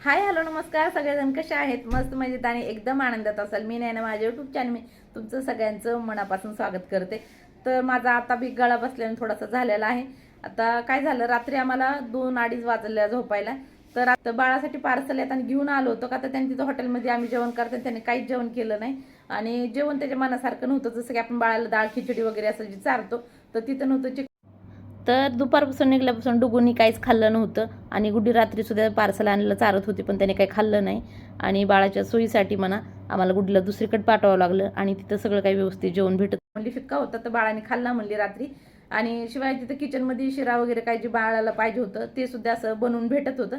Hi hello नमस्कार. सगळेजण कसे आहेत? मस्त मजेत आणि एकदम आनंदात असाल. मी नाही ना माझ्या यूट्यूब चॅनल मी तुमचं सगळ्यांचं मनापासून स्वागत करते. तर माझा आता बी गळा बसल्याने थोडासा झालेला आहे. आता काय झालं? रात्री आम्हाला दोन अडीच वाजल्या झोपायला. तर आता बाळासाठी पार्सल येताना घेऊन आलो होतो का तर त्यांनी तिथं हॉटेलमध्ये आम्ही जेवण करतो त्यांनी काहीच जेवण केलं नाही. आणि जेवण त्याच्या मनासारखं नव्हतं. जसं की आपण बाळाला डाळ खिचडी वगैरे असं जे चारतो तर तिथं नव्हतं. चिक तर दुपारपासून निघल्यापासून डुगुनी काहीच खाल्लं नव्हतं. आणि गुड्डी रात्रीसुद्धा पार्सल आणलं चारत होती पण त्याने काही खाल्लं नाही. आणि बाळाच्या सोयीसाठी म्हणा आम्हाला गुड्डीला दुसरीकडे पाठवावं लागलं आणि तिथं सगळं काही व्यवस्थित जेवण भेटत म्हणली फिक्का होता तर बाळाने खाल्ला म्हणली रात्री. आणि शिवाय तिथं किचनमध्ये शिरा वगैरे काही जे बाळाला पाहिजे होतं ते सुद्धा असं बनवून भेटत होतं.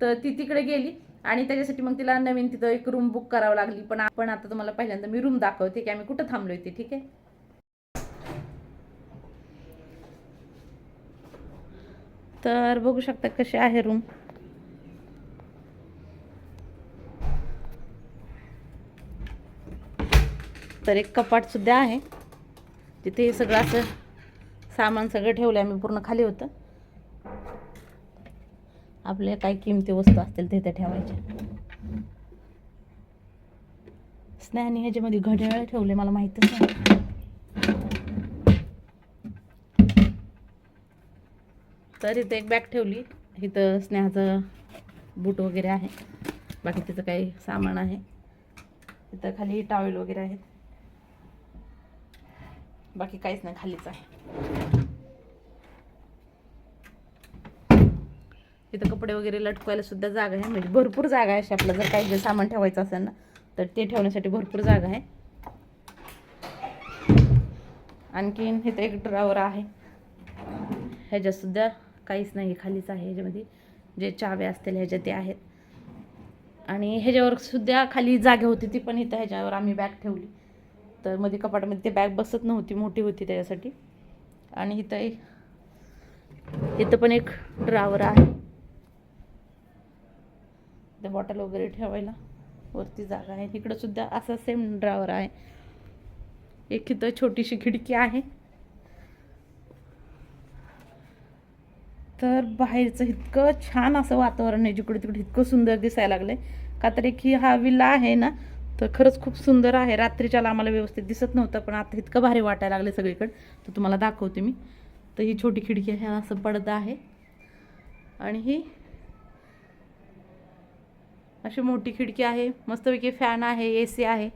तर ती तिकडे गेली आणि त्याच्यासाठी मग तिला नवीन तिथं एक रूम बुक करावं लागली. पण आपण आता तुम्हाला पहिल्यांदा मी रूम दाखवते की आम्ही कुठं थांबलो ते ठीक आहे? तर बघू शकता कशी आहे रूम तर एक कपाट सुद्धा आहे. तिथे हे सगळं असं सामान सगळं ठेवलं आहे आम्ही पूर्ण खाली होतं. आपल्या काही किमती वस्तू असतील तिथे ठेवायच्या. स्नॅनी ह्याच्यामध्ये घड्याळ ठेवले मला माहितच नाही. तर इथं एक बॅग ठेवली. इथं स्नेहाचं बूट वगैरे आहे. बाकी तिचं काही सामान आहे. इथं खाली टॉवेल वगैरे आहेत. बाकी काहीच नाही खालीच आहे. इथं कपडे वगैरे लटकवायला सुद्धा जागा आहे. म्हणजे भरपूर जागा आहे अशी. आपलं जर काही जे सामान ठेवायचं असेल ना तर ते ठेवण्यासाठी भरपूर जागा आहे. आणखीन इथं एक ड्रावर आहे. ह्याच्यात सुद्धा काहीच नाही खालीच आहे ह्याच्यामध्ये. जे चावे असतील ह्याच्या ते आहेत. आणि ह्याच्यावर सुद्धा खाली जागा होती ती पण इथं ह्याच्यावर आम्ही बॅग ठेवली. तर मध्ये कपाटामध्ये ते बॅग बसत नव्हती मोठी होती त्याच्यासाठी. आणि इथं एक इथं पण एक ड्रावर आहे. ते बॉटल वगैरे ठेवायला वरती जागा आहे. इकडं सुद्धा असा सेम ड्रावर आहे. एक इथं छोटीशी खिडकी आहे. तर बाहेरचं इतकं छान असं वातावरण आहे जिकडे तिकडे इतकं सुंदर दिसायला लागलं आहे का तर एक ही हा विल्ला आहे ना तर खरंच खूप सुंदर आहे. रात्रीच्याला आम्हाला व्यवस्थित दिसत नव्हतं पण आता इतकं भारी वाटायला लागलं सगळीकडे. तर तुम्हाला दाखवते मी. तर ही छोटी खिडकी आहे असं पडदा आहे. आणि ही अशी मोठी खिडकी आहे. मस्तपैकी फॅन आहे ए सी आहे.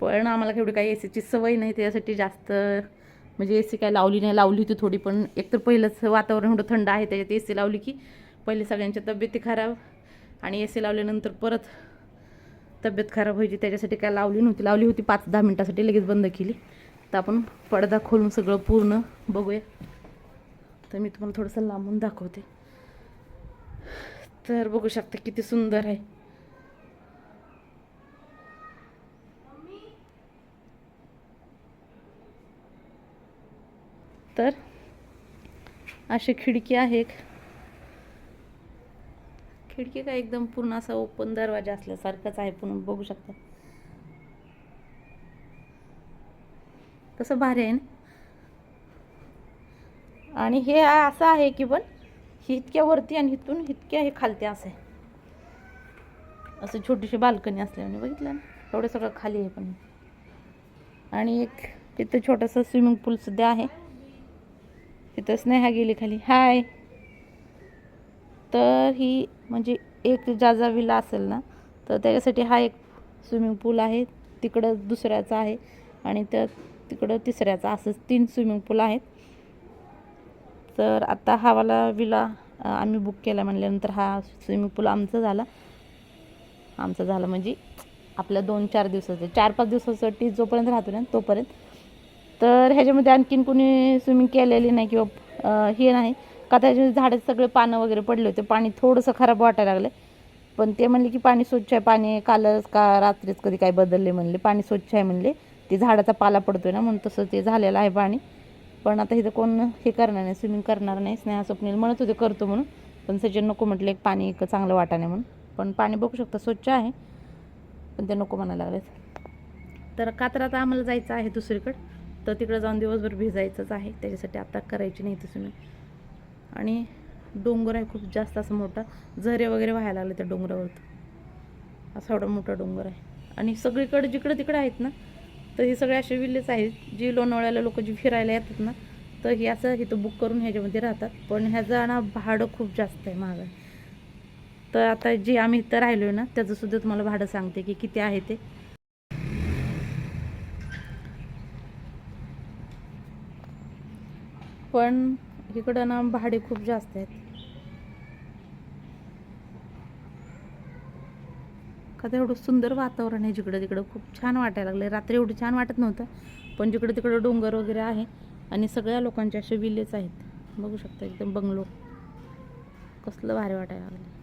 पण आम्हाला एवढी काही ए सीची सवय नाही त्याच्यासाठी जास्त म्हणजे ए सी काय लावली नाही लावली होती थोडी पण एकतर पहिलंच वातावरण एवढं थंड आहे त्याच्यात ए सी लावली की पहिले सगळ्यांच्या तब्येती खराब आणि ए सी लावल्यानंतर परत तब्येत खराब व्हायची त्याच्यासाठी काय लावली नव्हती. लावली होती पाच दहा मिनटासाठी लगेच बंद केली. तर आपण पडदा खोलून सगळं पूर्ण बघूया. तर मी तुम्हाला थोडंसं लांबून दाखवते. तर बघू शकता किती सुंदर आहे. तर अशी खिडकी आहे खिडकी काय एकदम पूर्ण असा ओपन दरवाजा असल्यासारखंच आहे पूर्ण बघू शकता. कसं भारी आहे ना? आणि हे असं आहे की पण ही इतक्या वरती आणि इथून इतक्या हे खालते असं आहे. असं छोटीशी बाल्कनी असल्याने बघितलं ना? एवढं सगळं खाली आहे पण. आणि एक तिथं छोटंसं स्विमिंग पूलसुद्धा आहे. तिथं स्नेहा गेली खाली. हाय तर ही म्हणजे एक जाजा विला असेल ना तर त्याच्यासाठी हा एक स्विमिंग पूल आहे. तिकडं दुसऱ्याचा आहे आणि त्या तिकडं तिसऱ्याचा असंच तीन स्विमिंग पूल आहेत. तर आता हावाला विला आम्ही बुक केला म्हणल्यानंतर हा स्विमिंग पूल आमचा झाला. आमचा झाला म्हणजे आपल्या दोन चार दिवसाचं चार पाच दिवसासाठी जोपर्यंत राहतो ना तोपर्यंत. तर ह्याच्यामध्ये आणखीन कोणी स्विमिंग केलेली नाही किंवा हे नाही. का त्याच्यामध्ये झाडाचे सगळे पानं वगैरे पडले होते. पाणी थोडंसं खराब वाटायला लागलं पण ते म्हणले की पाणी स्वच्छ आहे. पाणी कालच का रात्रीच कधी काय बदलले म्हणले. पाणी स्वच्छ आहे म्हणले. ते झाडाचा पाला पडतोय ना म्हणून तसं ते झालेलं आहे पाणी. पण आता इथं कोण हे करणार नाही. स्विमिंग करणार नाही. स्नेहा स्वप्नील म्हणत होते करतो म्हणून. पण सचिन नको म्हटले. एक पाणी एक चांगलं वाटा नाही म्हणून. पण पाणी बघू शकता स्वच्छ आहे. पण ते नको म्हणायला लागलेत. तर का आता आम्हाला जायचं आहे दुसरीकडं. तर तिकडं जाऊन दिवसभर भिजायचंच आहे. त्याच्यासाठी आता करायची नाही तसं मी. आणि डोंगर आहे खूप जास्त असं मोठा. झरे वगैरे व्हायला लागले त्या डोंगरावर. असा एवढा मोठा डोंगर आहे. आणि सगळीकडे जिकडं तिकडं आहेत ना तर हे सगळे असे विलेज आहेत जी लोणावळ्याला लोक जी फिरायला येतात ना तर हे असं इथं बुक करून ह्याच्यामध्ये राहतात. पण ह्याचं ना भाडं खूप जास्त आहे महाग आहे तर आता जे आम्ही इथं राहिलो ना त्याचंसुद्धा तुम्हाला भाडं सांगते की किती आहे ते. पण इकडं ना भाडे खूप जास्त आहेत. का तर एवढं सुंदर वातावरण आहे जिकडं तिकडं. खूप छान वाटायला लागलं रात्री एवढं छान वाटत नव्हतं पण जिकडं तिकडं डोंगर वगैरे आहे आणि सगळ्या लोकांचे असे विलेज आहेत. बघू शकता एकदम बंगलो. कसलं भारी वाटायला लागलं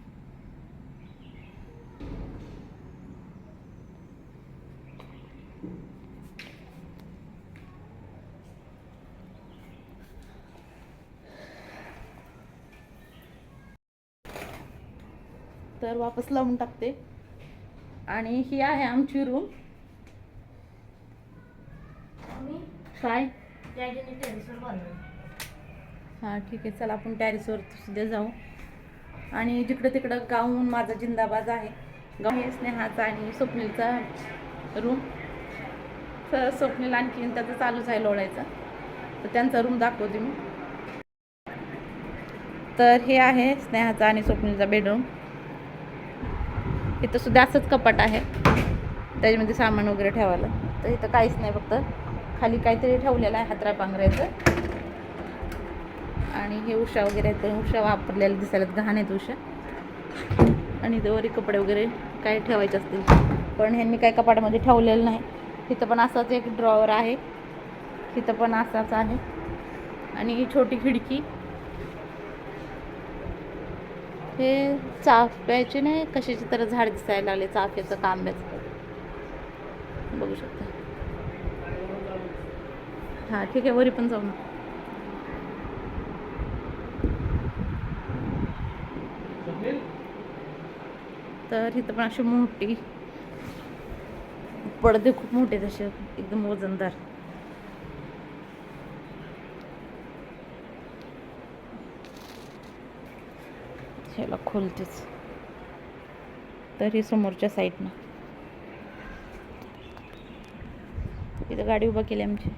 तर वापस लावून टाकते. आणि ही आहे आमची रूम काय? हां ठीक आहे. चला आपण टॅरिसवर सुद्धा जाऊ. आणि जिकडं तिकडं गाऊन माझा जिंदाबाद आहे. गाव हे स्नेहाचा आणि स्वप्नीलचा रूम तर स्वप्नील आणखीन त्याचं चालूच आहे लोळायचं. तर त्यांचा रूम दाखवते मी. तर हे आहे स्नेहाचा आणि स्वप्नीलचा बेडरूम इथं सुद्धा असंच कपाट आहे. त्याच्यामध्ये सामान वगैरे ठेवायला. तर इथं काहीच नाही फक्त. खाली काहीतरी ठेवलेलं आहे हातरा पांघरायचं. आणि हे उषा वगैरे आहेत. उषा वापरलेल्या दिसायला घाण आहेत उषा आणि इथं कपडे वगैरे काय ठेवायचे असतील. पण ह्यांनी काय कपाटामध्ये ठेवलेलं नाही. तिथं पण असाच एक ड्रॉवर आहे. तिथं पण असाच आहे. आणि ही छोटी खिडकी. हे चाफ्याचे नाही कशाची तर झाड दिसायला लागले चाफ्याचं कांब्याचं बघू शकता. हां ठीक आहे वरी पण जाऊ ना. तर इथं पण अशी मोठी. पडदे खूप मोठे तसे एकदम वजनदार. ह्याला खोलतेच. तरी समोरच्या साईडनं. इथं गाडी उभा केली आमची.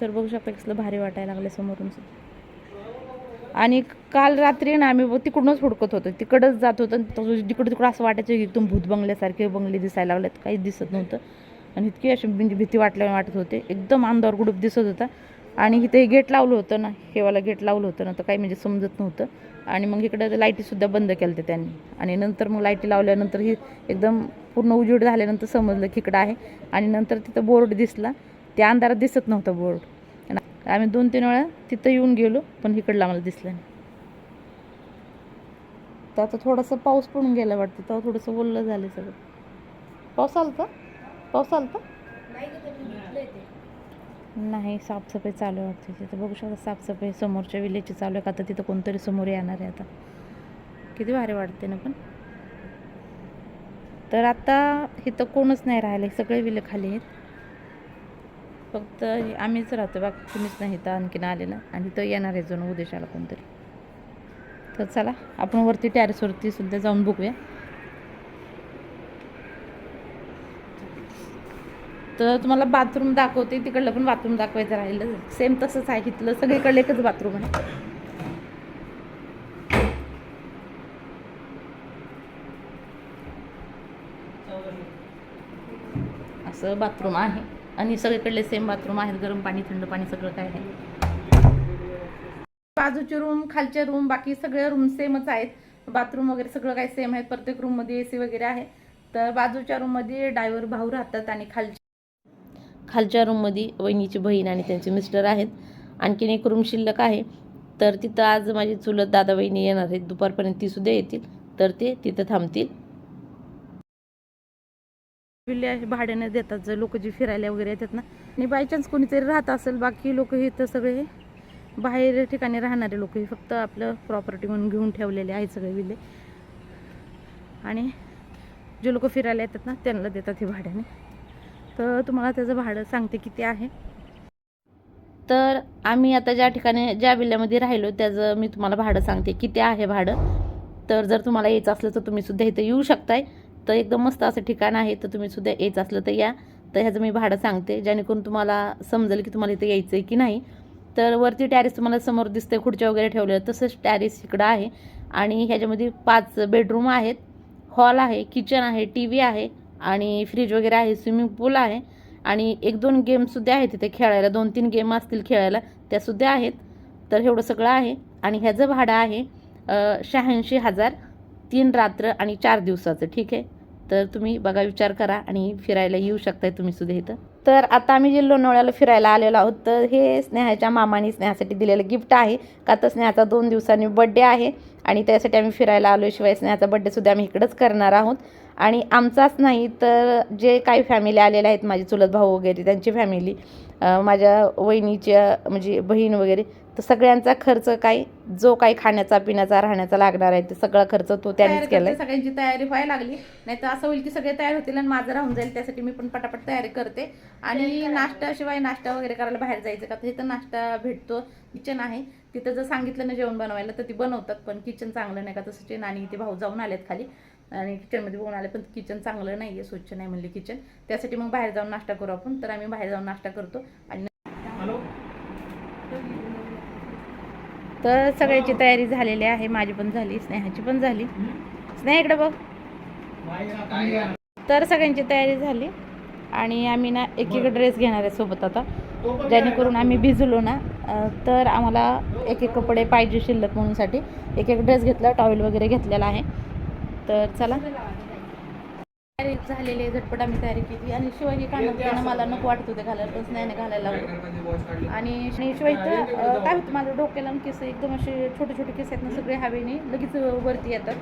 तर बघू शकता कसलं भारी वाटायला लागलं समोरून. आणि काल रात्री ना आम्ही तिकडूनच हुडकत होतो. तिकडंच जात होतं तिकडं तिकडं असं वाटायचं की एकदम भूत बंगल्यासारखे बंगले दिसायला लागलेत. काहीच दिसत नव्हतं. आणि इतकी अशी म्हणजे भीती वाटल्या वाटत होते. एकदम अंधार गुडूप दिसत होता. आणि इथे गेट लावलं होतं ना हेवाला गेट लावलं होतं ना तर काही म्हणजे समजत नव्हतं. आणि मग इकडं लाईटीसुद्धा बंद केलं त्यांनी. आणि नंतर मग लाईटी लावल्यानंतर ही एकदम पूर्ण उजेड झाल्यानंतर समजलं की इकडं आहे. आणि नंतर तिथं बोर्ड दिसला. त्या अंधारात दिसत नव्हतं बोर्ड. आणि आम्ही दोन तीन वेळा तिथं येऊन गेलो पण इकडला आम्हाला दिसलं नाही. तर आता थोडासा पाऊस पडून गेला वाटतं. तेव्हा थोडंसं बोललं झालं सगळं. पाऊस का पाऊस आलता? नाही साफसफाई चालू आहे वाटते तिथं. बघू शकता साफसफाई समोरच्या विलेजची चालू आहे का? आता तिथं कोणतरी समोर येणार आहे आता. किती भारी वाटते ना पण. तर आता इथं कोणच नाही राहिलं सगळे विले खाली आहेत. फक्त आम्हीच राहतो. बाकी कुणीच नाही इथं. आणखीन आलेलं. आणि इथं येणार आहे जण उद्देशाला कोणतरी. तर चला आपण वरती टॅरेसवरती सुद्धा जाऊन बघूया. तर तुम्हाला बाथरूम दाखवते तिकडलं पण बाथरूम दाखवायचं राहिलं. सेम तसंच आहे इथलं सगळीकडलं एकच बाथरूम आहे. असं बाथरूम आहे. आणि सगळीकडले सेम बाथरूम आहेत गरम पाणी थंड पाणी सगळं काय आहे. बाजूचे रूम खालचे रूम बाकी सगळे रूम सेमच आहेत. बाथरूम वगैरे सगळं काही सेम आहे. प्रत्येक रूममध्ये ए सी वगैरे आहे. तर बाजूच्या रूममध्ये डायव्हर भाऊ राहतात आणि खालचे खालच्या रूममध्ये वहिनीची बहीण आणि त्यांचे मिस्टर आहेत. आणखीन एक रूम शिल्लक आहे. तर तिथं आज माझी चुलत दादा बहिणी येणार आहेत. दुपारपर्यंत ती सुद्धा येतील. तर ते तिथं थांबतील. विल्ले असे भाड्याने देतात. जर लोक जी फिरायला वगैरे येतात ना आणि बायचान्स कोणीतरी राहत असेल बाकी लोक हे तर सगळे बाहेर ठिकाणी राहणारे लोक हे फक्त आपलं प्रॉपर्टी म्हणून घेऊन ठेवलेले आहेत सगळे विल्ले आणि जे लोक फिरायला येतात ना त्यांना देतात हे भाड्याने. तर तुम्हाला त्याचं भाडं सांगते किती आहे. तर आम्ही आता ज्या ठिकाणी ज्या विल्ल्यामध्ये राहिलो त्याचं मी तुम्हाला भाडं सांगते किती आहे भाडं. तर जर तुम्हाला यायचं असलं तर तुम्ही सुद्धा इथं येऊ शकताय. तर एकदम मस्त असं ठिकाण आहे तर तुम्ही सुद्धा यायचं असलं तर या. तर ह्याचं मी भाडं सांगते जेणेकरून तुम्हाला समजेल की तुम्हाला इथं यायचं आहे की नाही. तर वरती टॅरिस तुम्हाला समोर दिसते खुर्च्या वगैरे ठेवलेलं तसंच टॅरिस इकडं आहे. आणि ह्याच्यामध्ये पाच बेडरूम आहेत. हॉल आहे किचन आहे टी व्ही आहे. आणि फ्रीज वगैरे आहे स्विमिंग पूल आहे. आणि एक दोन गेमसुद्धा आहेत तिथे खेळायला. दोन तीन गेम असतील खेळायला त्यासुद्धा आहेत. तर एवढं सगळं आहे. आणि ह्याचं भाडं आहे शहाऐंशी हजार तीन रात्र आणि चार दिवसाचं. ठीक आहे? तर तुम्ही बघा विचार करा आणि फिरायला येऊ शकताय तुम्ही सुद्धा इथं. तर आता आम्ही जे लोणावळ्याला फिरायला आलेलो आहोत तर हे स्नेहाच्या मामाने स्नेहासाठी दिलेलं गिफ्ट आहे. का तर स्नेहाचा दोन दिवसांनी बड्डे आहे आणि त्यासाठी आम्ही फिरायला आलो शिवाय स्नेहाचा बड्डेसुद्धा आम्ही इकडंच करणार आहोत. आणि आमचाच नाही तर जे काही फॅमिली आलेले आहेत माझे चुलत भाऊ वगैरे त्यांची फॅमिली माझ्या वहिनीच्या म्हणजे बहीण वगैरे तर सगळ्यांचा खर्च काय जो काही खाण्याचा पिण्याचा राहण्याचा लागणार आहे ते सगळा खर्च तो त्यांनीच केलाय. सगळ्यांची तयारी व्हायला लागली. नाही तर असं होईल की सगळे तयार होतील आणि माझं राहून जाईल त्यासाठी मी पण पटापट तयारी करते. आणि नाश्ता शिवाय नाश्ता वगैरे करायला बाहेर जायचं का? तर इथं नाश्ता भेटतो किचन आहे. तिथं जर सांगितलं ना जेवण बनवायला तर ती बनवतात पण किचन चांगलं नाही का? तसं चेन आणि ते भाऊ जाऊन आलेत खाली. आणि किचनमध्ये बघून आले पण किचन चांगलं नाही आहे स्वच्छ नाही म्हणले किचन त्यासाठी मग बाहेर जाऊन नाश्ता करू आपण. तर आम्ही बाहेर जाऊन नाश्ता करतो आणि तर सगळ्याची तयारी झालेली आहे. माझी पण झाली स्नेहाची पण झाली. स्नेहा इकडे बघ. तर सगळ्यांची तयारी झाली आणि आम्ही ना एक एक ड्रेस घेणार आहे सोबत आता. जेणेकरून आम्ही भिजलो ना तर आम्हाला एक एक कपडे पाहिजे शिल्लक म्हणूनसाठी. एक एक ड्रेस घेतला टॉवेल वगैरे घेतलेला आहे. तर चला. तयारी झालेली आहे झटपट आम्ही तयारी केली. आणि शिवाय हे कानात मला नको वाटत होते घालायला पण स्नेहाने घालायला लावलं आणि आणि शिवाय काय होतं माझं डोक्याला केस एकदम असे छोटे छोटे केस आहेत ना सगळे हवेने लगेच वरती येतात.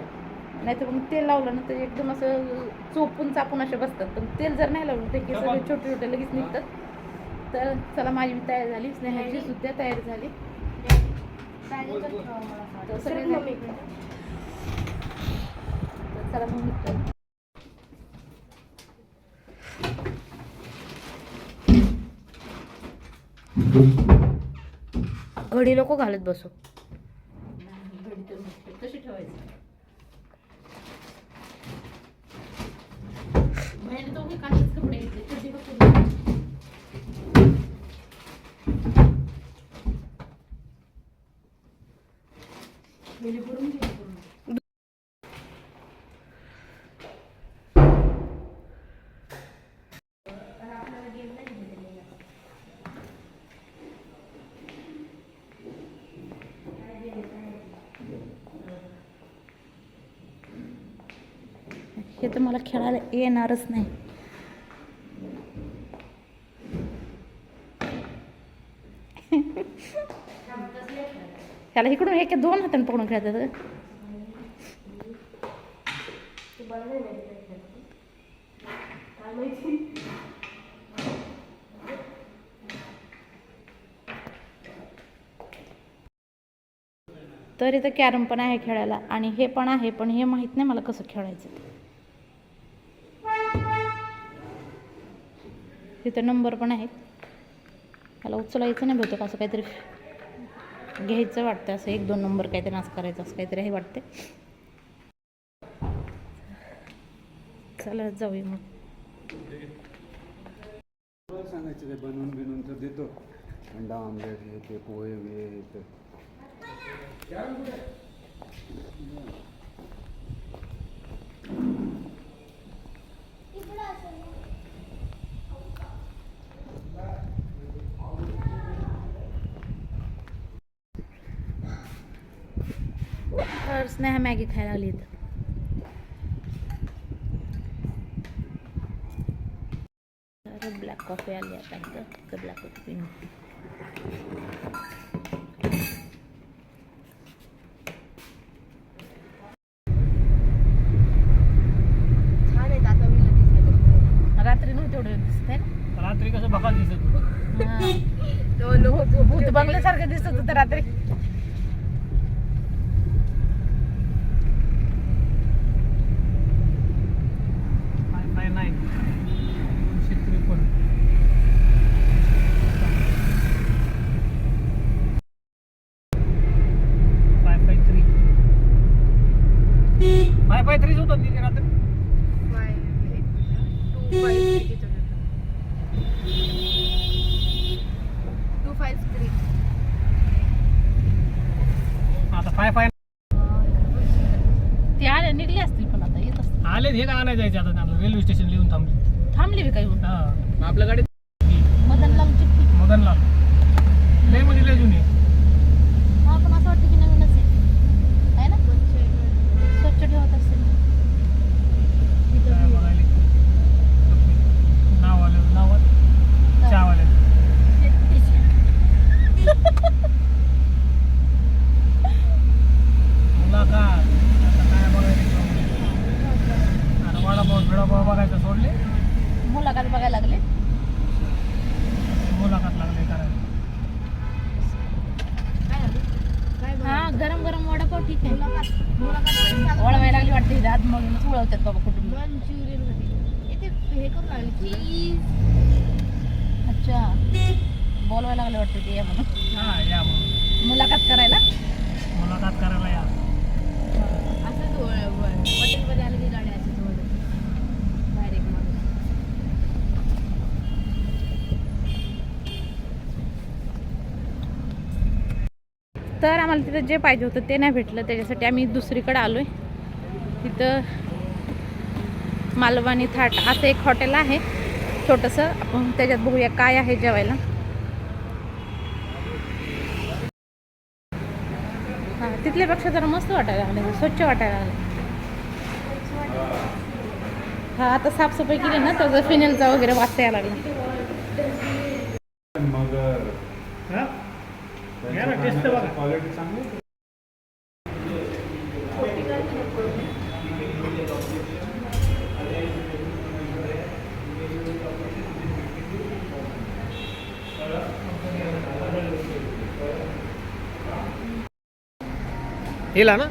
नाहीतर मग तेल लावलं ना तर एकदम असं चोपून चापून असे बसतात. पण तेल जर नाही लावलं ते केस सगळे छोटे छोटे लगेच निघतात. तर चला माझी तयारी झाली. स्नेहाची सुद्धा तयारी झाली तर सगळे झाले. तर चला मग निघतो. घडी नको घालत बसू कशी ठेवायची बाहेर तो काचेच कपडे घेतले छोटे कपडे गेली भरून घे पूर्ण. हे तर मला खेळायला येणारच नाही. त्याला इकडून एक दोन हाताने पकडून खेळतात तर इथं कॅरम पण आहे खेळायला आणि हे पण आहे पण हे माहीत नाही मला कसं खेळायचं तिथं नंबर पण आहेत. मला उचलायचं नाही बहुतेक असं काहीतरी घ्यायचं वाटतं असं एक दोन नंबर काहीतरी नाच करायचं असं काहीतरी हे वाटते चला जाऊया मग. सांगायचं ते बनवून बिनवून तर देतो. अंडा आमलेट हे ते पोहे बिहे हे ते. तर स्नेहा मॅगी खायला लागली इथं ब्लॅक कॉफी आली आता ब्लॅक कॉफी पिऊन छान आहेत आता मी लगेच गेले. रात्री नव्हतं एवढं दिसत आहे ना रात्री कसं बघायला दिसत होतं. हां. तो लोक भूत बंगल्यासारखं दिसत होतं रात्री नाही नाही नाही दोनशे त्रेपन्न फाय फाय थ्रीच होतं तिथे रात्री आता फाय फाय ते आले निघले असतील पण आता येत असतील आले हे का आणायला जायचे आता त्यांना रेल्वे स्टेशन लिहून थांबले थांबले बी काही हा आपल्या गाडीत मदनलाल चिठ्ठी मदनलाल लय म्हणजे लय जुनी हा पण असं वाटतं की नवीनच आहे आहे ना स्वच्छ ठेवत असेल काय बघायला. नाव आलं नाव आलं चहावाले मुलाखत आता काय बघायला आता वडापाव बिडापाव बघायचं सोडले मुलाखत बघायला लागले मुलाखत लागले करायला हा गरम गरम वडापाव ठीक आहे वळवायला लागली वाटते इथे आत मग उळवतात बाबा कुठून अच्छा. बोलवायला लागले वाटते ते या म्हणून. हा या मग मुलाखत करायला? मुलाखत करायला या. हॉटेलमध्ये आले की गाड्या अशी डायरेक्ट माणूस. तर आम्हाला तिथं जे पाहिजे होतं ते नाही भेटलं. त्याच्यासाठी आम्ही दुसरीकडे आलो आहे तिथं मालवणी थाट असं एक हॉटेल आहे. छोटंसं. आपण त्याच्यात बघूया काय आहे जेवायला. हां तिथल्यापेक्षा जरा मस्त वाटायला लागले. स्वच्छ वाटायला लागले. हा आता साफसफाई केली ना त्याचा फिनेलचा वगैरे वाचता यायला लागला मगर हा? या ना टेस्ट बघा क्वालिटी चांगली आहे. हिला ना?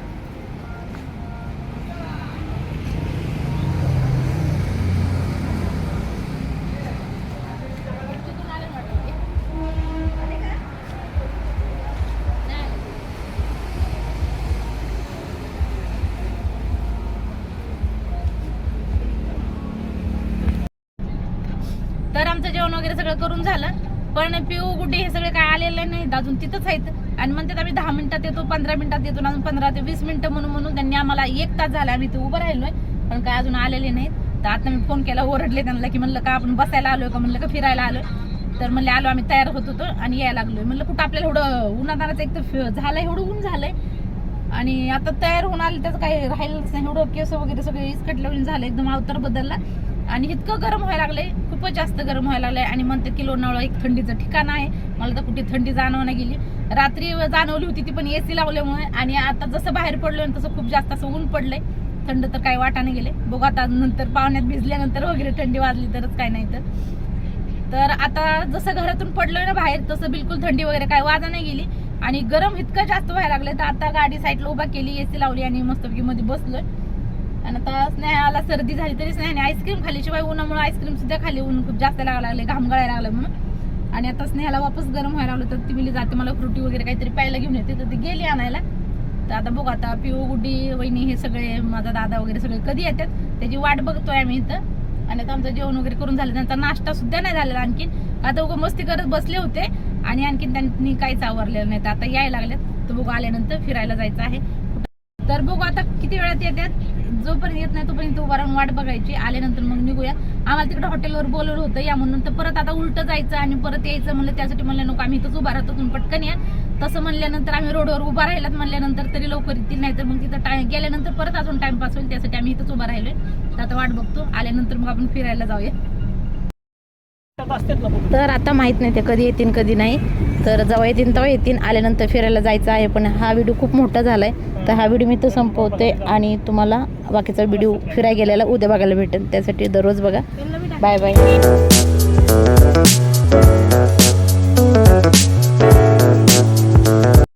तर आमचं जेवण वगैरे सगळं करून झालं. पण पिऊ गुड्डी हे सगळे काय आलेले नाहीत. अजून तिथंच आहेत. आणि म्हणतात आम्ही दहा मिनिटात येतो पंधरा मिनिटात येतो अजून पंधरा ते वीस मिनिटं म्हणून म्हणून त्यांनी आम्हाला एक तास झाला. आम्ही इथे उभं राहिलोय पण काय अजून आलेले नाहीत. तर आता मी फोन केला ओरडले त्यांना की म्हणलं का आपण बसायला आलोय का? म्हणलं का फिरायला आलोय? तर म्हणले आलो आम्ही तयार होत होतो आणि यायला लागलोय. म्हणलं कुठं आपल्याला एवढं उन्हातानाचं एक तर झालं झालंय एवढं ऊन झालंय. आणि आता तयार होऊन आले त्याचं काही राहिलंच नाही. एवढं केस वगैरे सगळे इस्कटलं झालं एकदम अवतार बदलला. आणि इतकं गरम व्हायला लागलंय. खूपच जास्त गरम व्हायला लागलंय आणि म्हणते की लोणावळा एक थंडीचं ठिकाण आहे. मला तर कुठे थंडी जाणवं नाही गेली. रात्री जाणवली होती ती पण ए सी लावल्यामुळे आणि आता जसं बाहेर पडलो ना तसं खूप जास्त असं ऊन पडलंय. थंड तर काही वाटा नाही गेले. बघू आता नंतर पाहुण्यात भिजल्यानंतर वगैरे थंडी वाजली तरच काय नाही तर. तर आता जसं घरातून पडलोय ना बाहेर तसं बिलकुल थंडी वगैरे काय वाजा नाही गेली. आणि गरम इतकं जास्त व्हायला लागलं तर आता गाडी साईडला उभा केली एसी लावली आणि मस्तपैकी मध्ये बसलोय. आणि आता स्नेहाला सर्दी झाली तरी स्नेहाने आईस्क्रीम खाली शिवाय उन्हामुळे आईस्क्रीम सुद्धा खाली ऊन खूप जास्त लागायला लागले घाम गळायला लागलं म्हणून. आणि आता स्नेहाला वापस गरम व्हायला लागलं तर ती मिली जाते मला फ्रुटी वगैरे काहीतरी प्यायला घेऊन येते. तर ती गेली आणायला. तर आता बघू आता पिऊ गुड्डी वहिनी हे सगळे माझा दादा वगैरे सगळे कधी येतात त्याची वाट बघतोय आम्ही इथं. आणि आता आमचं जेवण वगैरे करून झालं. त्यांचा नाश्ता सुद्धा नाही झालेला आणखीन. आता उगा मस्ती करत बसले होते. आणि आणखीन त्यांनी काहीच आवरलेलं नाही. तर आता यायला लागलेत. तर बघू आल्यानंतर फिरायला जायचं आहे. तर बघू आता किती वेळात येतात जोपर्यंत येत नाही तोपर्यंत उभा राहून वाट बघायची. आल्यानंतर मग निघूया. आम्हाला तिकडे हॉटेलवर बोलवलं होतं. या म्हणून तर परत आता उलट जायचं आणि परत यायचं म्हणलं त्यासाठी म्हणलं नको आम्ही इथंच उभा राहतो तुम्ही पटकन या. तसं म्हणल्यानंतर आम्ही रोडवर उभा राहिलात. म्हणल्यानंतर तरी लवकर येतील नाही तर मग तिथं टाइम गेल्यानंतर परत अजून टाइमपास होईल. त्यासाठी आम्ही इथंच उभा राहिलोय. तर आता वाट बघतो. आल्यानंतर मग आपण फिरायला जाऊया. तर आता माहीत नाही ते कधी येतील कधी नाही. तर जेव्हा येतील तेव्हा येतील. आल्यानंतर फिरायला जायचं आहे पण हा व्हिडिओ खूप मोठा झाला आहे तर हा व्हिडिओ मी तर संपवते आणि तुम्हाला बाकीचा व्हिडिओ फिराय गेलेला उद्या बघायला भेटेल. त्यासाठी दररोज बघा. Bye bye